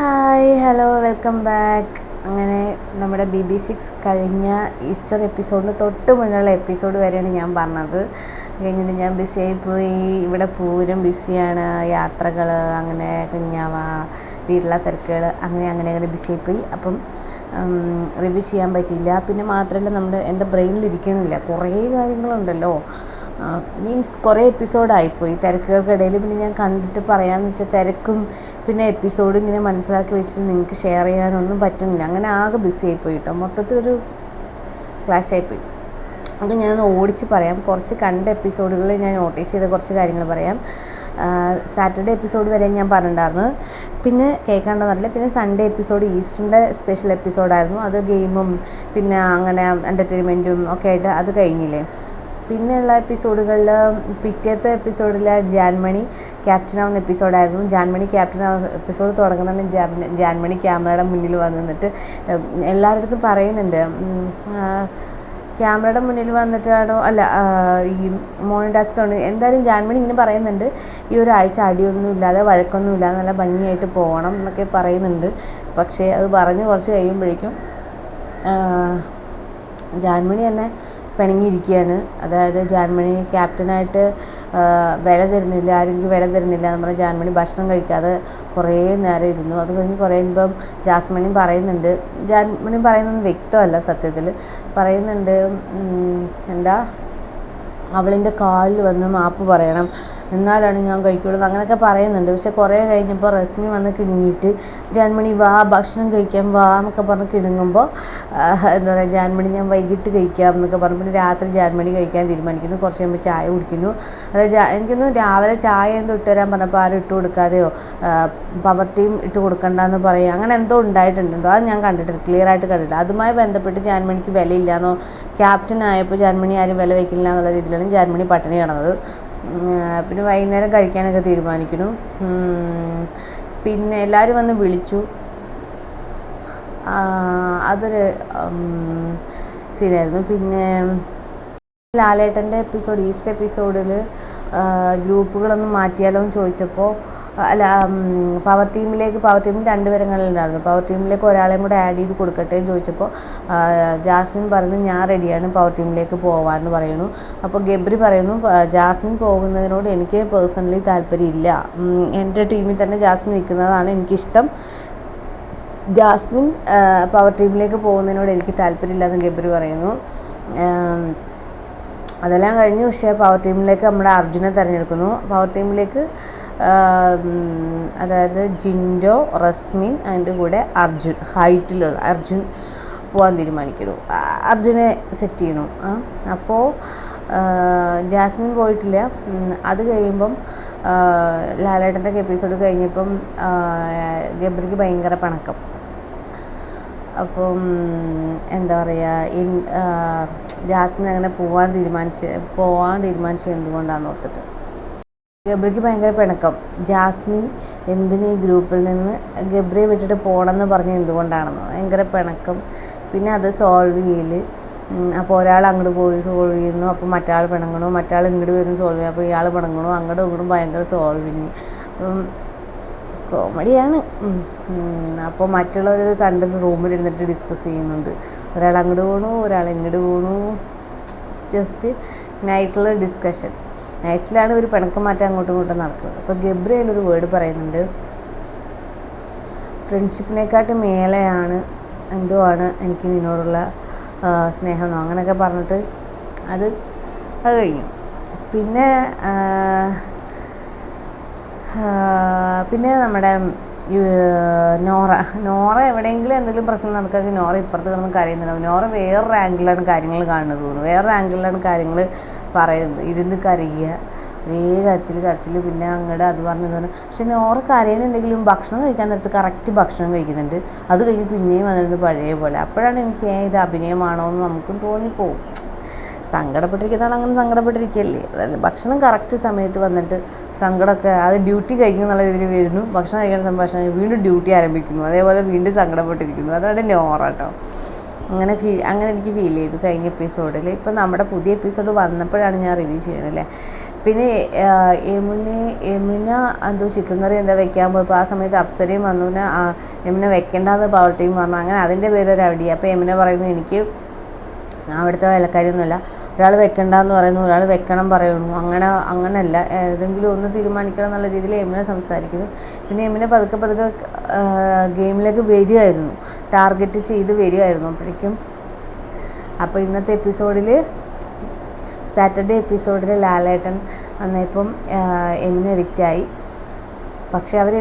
Hi hello welcome back അങ്ങനെ നമ്മുടെ B B six കഴിഞ്ഞ ഈസ്റ്റർ എപ്പിസോഡിന് തൊട്ട് മുന്നുള്ള എപ്പിസോഡ് വരെയാണ് ഞാൻ പറഞ്ഞത്. കഴിഞ്ഞിട്ട് ഞാൻ ബിസിയായി പോയി. ഇവിടെ പൂരം ബിസിയാണ് യാത്രകൾ അങ്ങനെ കുഞ്ഞാവ വീട്ടിലെ തിരക്കുകൾ അങ്ങനെ അങ്ങനെ അങ്ങനെ ബിസിയായി പോയി. അപ്പം റിവ്യൂ ചെയ്യാൻ പറ്റിയില്ല. പിന്നെ മാത്രമല്ല നമ്മുടെ എന്റെ ബ്രെയിനിൽ ഇരിക്കണില്ല. കുറേ കാര്യങ്ങളുണ്ടല്ലോ. മീൻസ് കുറേ എപ്പിസോഡായിപ്പോയി തിരക്കുകൾക്കിടയിൽ പിന്നെ ഞാൻ കണ്ടിട്ട് പറയാമെന്ന് വെച്ചാൽ തിരക്കും പിന്നെ എപ്പിസോഡ് ഇങ്ങനെ മനസ്സിലാക്കി വെച്ചിട്ട് നിങ്ങൾക്ക് ഷെയർ ചെയ്യാനൊന്നും പറ്റുന്നില്ല. അങ്ങനെ ആകെ ബിസി ആയിപ്പോയി കേട്ടോ മൊത്തത്തിലൊരു ക്ലാഷ് ആയിപ്പോയി. അത് ഞാൻ ഓടിച്ച് പറയാം. കുറച്ച് കണ്ട എപ്പിസോഡുകളിൽ ഞാൻ നോട്ടീസ് ചെയ്ത കുറച്ച് കാര്യങ്ങൾ പറയാം. സാറ്റർഡേ എപ്പിസോഡ് വരെ ഞാൻ പറഞ്ഞിട്ടുണ്ടായിരുന്നു. പിന്നെ കേൾക്കാണ്ടെന്നറിയില്ല പിന്നെ സൺഡേ എപ്പിസോഡ് ഈസ്റ്ററിന്റെ സ്പെഷ്യൽ എപ്പിസോഡായിരുന്നു അത് ഗെയിമും പിന്നെ അങ്ങനെ എന്റർടൈൻമെന്റും ഒക്കെ ആയിട്ട് അത് കഴിഞ്ഞില്ലേ? പിന്നെയുള്ള എപ്പിസോഡുകളിൽ പിറ്റേത്തെ എപ്പിസോഡിൽ ജാൻമണി ക്യാപ്റ്റൻ ആവുന്ന എപ്പിസോഡായിരുന്നു ജാൻമണി ക്യാപ്റ്റൻ ആവുന്ന എപ്പിസോഡ് തുടങ്ങുന്നതാണ് ജാൻ ജാൻമണി ക്യാമറയുടെ മുന്നിൽ വന്ന് നിന്നിട്ട് എല്ലാവരുടെ പറയുന്നുണ്ട്. ക്യാമറയുടെ മുന്നിൽ വന്നിട്ടാണോ അല്ല ഈ മോർണിംഗ് ടാസ്ക് ആണ്. എന്തായാലും ജാൻമണി ഇങ്ങനെ പറയുന്നുണ്ട്. ഈ ഒരാഴ്ച അടിയൊന്നും ഇല്ലാതെ വഴക്കൊന്നും ഇല്ലാതെ നല്ല ഭംഗിയായിട്ട് പോകണം എന്നൊക്കെ പറയുന്നുണ്ട്. പക്ഷേ അത് പറഞ്ഞ് കുറച്ച് കഴിയുമ്പോഴേക്കും ജാൻമണി തന്നെ പിണങ്ങിയിരിക്കുകയാണ്. അതായത് ജാൻമണി ക്യാപ്റ്റനായിട്ട് വില തരുന്നില്ല ആരെങ്കിലും വില തരുന്നില്ല എന്ന് പറഞ്ഞാൽ ജാൻമണി ഭക്ഷണം കഴിക്കാതെ കുറേ നേരം ഇരുന്നു. അത് കഴിഞ്ഞ് കുറേ ജാസ്മണി പറയുന്നുണ്ട്. ജാൻമണി പറയുന്നൊന്നും വ്യക്തമല്ല സത്യത്തിൽ. പറയുന്നുണ്ട് എന്താ അവളിന്റെ കാലിൽ വന്ന് മാപ്പ് പറയണം. എന്നാലാണ് ഞാൻ കഴിക്കുള്ളൂ. അങ്ങനെയൊക്കെ പറയുന്നുണ്ട്. പക്ഷെ കുറേ കഴിഞ്ഞപ്പോൾ റസ്മി വന്ന് കിണുങ്ങിയിട്ട് ജാൻമണി വാ ഭക്ഷണം കഴിക്കാം വാ എന്നൊക്കെ പറഞ്ഞ് കിണുങ്ങുമ്പോൾ എന്താ പറയുക ജാൻമണി ഞാൻ വൈകിട്ട് കഴിക്കാം എന്നൊക്കെ പറഞ്ഞു പിന്നെ രാത്രി ജാൻമണി കഴിക്കാൻ തീരുമാനിക്കുന്നു. കുറച്ച് കഴിയുമ്പോൾ ചായ കുടിക്കുന്നു. അതായത് എനിക്കൊന്നും രാവിലെ ചായ എന്തോ ഇട്ട് തരാൻ പറഞ്ഞപ്പോൾ ആരും ഇട്ട് കൊടുക്കാതെയോ പവർ ടീം ഇട്ട് കൊടുക്കണ്ടെന്ന് പറയുക അങ്ങനെ എന്തോ ഉണ്ടായിട്ടുണ്ടോ അത് ഞാൻ കണ്ടിട്ടില്ല. ക്ലിയർ ആയിട്ട് കണ്ടിട്ടില്ല. അതുമായി ബന്ധപ്പെട്ട് ജാൻമണിക്ക് വിലയില്ലാന്നോ ക്യാപ്റ്റൻ ആയപ്പോൾ ജാൻമണി ആരും വില വയ്ക്കില്ല എന്നുള്ള രീതിയിലാണ് ജാൻമണി പട്ടിണി കിടന്നത്. പിന്നെ വൈകുന്നേരം കഴിക്കാനൊക്കെ തീരുമാനിക്കുന്നു. പിന്നെ എല്ലാവരും വന്ന് വിളിച്ചു. അതൊരു സീനായിരുന്നു. പിന്നെ ലാലേട്ടന്റെ എപ്പിസോഡ് ഈസ്റ്റ് എപ്പിസോഡിൽ ഗ്രൂപ്പുകളൊന്നും മാറ്റിയാലോ എന്ന് ചോദിച്ചപ്പോൾ അല്ല പവർ ടീമിലേക്ക് പവർ ടീമിൽ രണ്ട് പേരങ്ങളുണ്ടായിരുന്നു പവർ ടീമിലേക്ക് ഒരാളെയും കൂടെ ആഡ് ചെയ്ത് കൊടുക്കട്ടെ എന്ന് ചോദിച്ചപ്പോൾ ജാസ്മിൻ പറഞ്ഞു ഞാൻ റെഡിയാണ് പവർ ടീമിലേക്ക് പോകാമെന്ന് പറയുന്നു. അപ്പോൾ ഗബ്രി പറയുന്നു ജാസ്മിൻ പോകുന്നതിനോട് എനിക്ക് പേഴ്സണലി താല്പര്യമില്ല. എന്റെ ടീമിൽ തന്നെ ജാസ്മിൻ നിൽക്കുന്നതാണ് എനിക്കിഷ്ടം. ജാസ്മിൻ പവർ ടീമിലേക്ക് പോകുന്നതിനോട് എനിക്ക് താല്പര്യമില്ല എന്ന് ഗബ്രി പറയുന്നു. അതെല്ലാം കഴിഞ്ഞു പക്ഷേ പവർ ടീമിലേക്ക് നമ്മുടെ അർജുനെ തിരഞ്ഞെടുക്കുന്നു. പവർ ടീമിലേക്ക് അതായത് ജിൻഡോ റസ്മിൻ അതിന്റെ കൂടെ അർജുൻ ഹൈറ്റിലുള്ള അർജുൻ പോകാൻ തീരുമാനിക്കുന്നു. അർജുനെ സെറ്റ് ചെയ്യണു. അപ്പോൾ ജാസ്മിൻ പോയിട്ടില്ല. അത് കഴിയുമ്പം ലാലേട്ടന്റെ എപ്പിസോഡ് കഴിഞ്ഞപ്പം ഗബ്രിക്ക് ഭയങ്കര പണക്കം. അപ്പം എന്താ പറയുക ജാസ്മിൻ അങ്ങനെ പോകാൻ തീരുമാനിച്ച് പോകാൻ തീരുമാനിച്ചത് എന്തുകൊണ്ടാണെന്ന് ഓർത്തിട്ട്. ഗബ്രിക്ക് ഭയങ്കര പിണക്കം. ജാസ്മിൻ എന്തിന് ഈ ഗ്രൂപ്പിൽ നിന്ന് ഗബ്രിയെ വിട്ടിട്ട് പോകണമെന്ന് പറഞ്ഞ് എന്തുകൊണ്ടാണെന്ന്? ഭയങ്കര പിണക്കം. പിന്നെ അത് സോൾവ് ചെയ്യൽ അപ്പോൾ ഒരാൾ അങ്ങോട്ട് പോയി സോൾവ് ചെയ്യുന്നു. അപ്പോൾ മറ്റാൾ പിണങ്ങണു. മറ്റാൾ ഇങ്ങോട്ട് വരുന്നു സോൾവ് ചെയ്യും അപ്പോൾ ഇയാൾ പിണങ്ങണു. അങ്ങോട്ടും ഇങ്ങോട്ടും ഭയങ്കര സോൾവിങ് അപ്പം കോമഡിയാണ് അപ്പോൾ മറ്റുള്ളവർ കണ്ടിട്ട് റൂമിലിരുന്നിട്ട് ഡിസ്കസ് ചെയ്യുന്നുണ്ട്. ഒരാൾ അങ്ങോട്ട് പോകണു ഒരാൾ ഇങ്ങോട്ട് പോകണു ജസ്റ്റ് നൈറ്റിലുള്ള ഡിസ്കഷൻ നൈറ്റിലാണ് ഒരു പിണക്കം മാറ്റം അങ്ങോട്ടും ഇങ്ങോട്ടും നടക്കുന്നത്. അപ്പോൾ ഗബ്രിയൽ ഒരു വേർഡ് പറയുന്നുണ്ട്. ഫ്രണ്ട്ഷിപ്പിനെക്കാട്ട് മേലെയാണ് എന്തോ ആണ് എനിക്ക് നിന്നോടുള്ള സ്നേഹം അങ്ങനെയൊക്കെ പറഞ്ഞിട്ട് അത് അത് കഴിഞ്ഞു. പിന്നെ പിന്നെ നമ്മുടെ നോറ നോറ എവിടെയെങ്കിലും എന്തെങ്കിലും പ്രശ്നം നടക്കാതെ നോറ ഇപ്പുറത്ത് കിടന്ന് കരയുന്നുണ്ടാവും. നോറ വേറൊരു ആംഗിളിലാണ് കാര്യങ്ങൾ കാണുന്നത് തോന്നുന്നു. വേറൊരു ആംഗിളിലാണ് കാര്യങ്ങൾ പറയുന്നത്. ഇരുന്ന് കരയുക. ഒരേ കരച്ചിൽ കരച്ചിൽ പിന്നെ അങ്ങോട്ട് അത് പറഞ്ഞു പറഞ്ഞു പക്ഷെ നോറ കരയുന്നുണ്ടെങ്കിലും ഭക്ഷണം കഴിക്കാൻ നേരത്ത് കറക്റ്റ് ഭക്ഷണം കഴിക്കുന്നുണ്ട്. അത് കഴിഞ്ഞ് പിന്നെയും വന്നിരുന്നത് പഴയ പോലെ. അപ്പോഴാണ് എനിക്ക് ഇത് അഭിനയമാണോ എന്ന് നമുക്കും തോന്നിപ്പോവും. സങ്കടപ്പെട്ടിരിക്കുന്ന ആൾ അങ്ങനെ സങ്കടപ്പെട്ടിരിക്കുകയല്ലേ? അതല്ല ഭക്ഷണം കറക്റ്റ് സമയത്ത് വന്നിട്ട് സങ്കടമൊക്കെ അത് ഡ്യൂട്ടി കഴിഞ്ഞു നല്ല രീതിയിൽ വരുന്നു. ഭക്ഷണം കഴിക്കുന്ന സംഭാഷണം വീണ്ടും ഡ്യൂട്ടി ആരംഭിക്കുന്നു. അതേപോലെ വീണ്ടും സങ്കടപ്പെട്ടിരിക്കുന്നു. അതാണ് നോറ കേട്ടോ. അങ്ങനെ ഫീ അങ്ങനെ എനിക്ക് ഫീൽ ചെയ്തു കഴിഞ്ഞ എപ്പിസോഡിൽ ഇപ്പം നമ്മുടെ പുതിയ എപ്പിസോഡ് വന്നപ്പോഴാണ് ഞാൻ റിവ്യൂ ചെയ്യണല്ലേ പിന്നെ യമുന യമുന എന്തോ ചിക്കൻ കറി എന്താ വെക്കാൻ പോയപ്പോൾ ആ സമയത്ത് അപ്സരയും വന്നു. പിന്നെ ആ, യമുന വെക്കേണ്ടെന്ന് പവർ ടീം പറഞ്ഞു. അങ്ങനെ അതിന്റെ പേരൊരു അടി അപ്പോൾ യമുന പറയുന്നു എനിക്ക് അവിടുത്തെ വേലക്കാരിയൊന്നുമല്ല. ഒരാൾ വെക്കണ്ടെന്ന് പറയുന്നു ഒരാൾ വെക്കണം പറയുന്നു. അങ്ങനെ അങ്ങനെയല്ല ഏതെങ്കിലും ഒന്ന് തീരുമാനിക്കണം എന്നുള്ള രീതിയിൽ എമ്മിനെ സംസാരിക്കുന്നു. പിന്നെ എമ്മിനെ പതുക്കെ പതുക്കെ ഗെയിമിലേക്ക് വരികയായിരുന്നു. ടാർഗറ്റ് ചെയ്ത് വരികയായിരുന്നു അപ്പോഴേക്കും. അപ്പോൾ ഇന്നത്തെ എപ്പിസോഡിൽ സാറ്റർഡേ എപ്പിസോഡിൽ ലാലേട്ടൻ വന്നപ്പം എമിനെ വിറ്റായി പക്ഷേ അവർ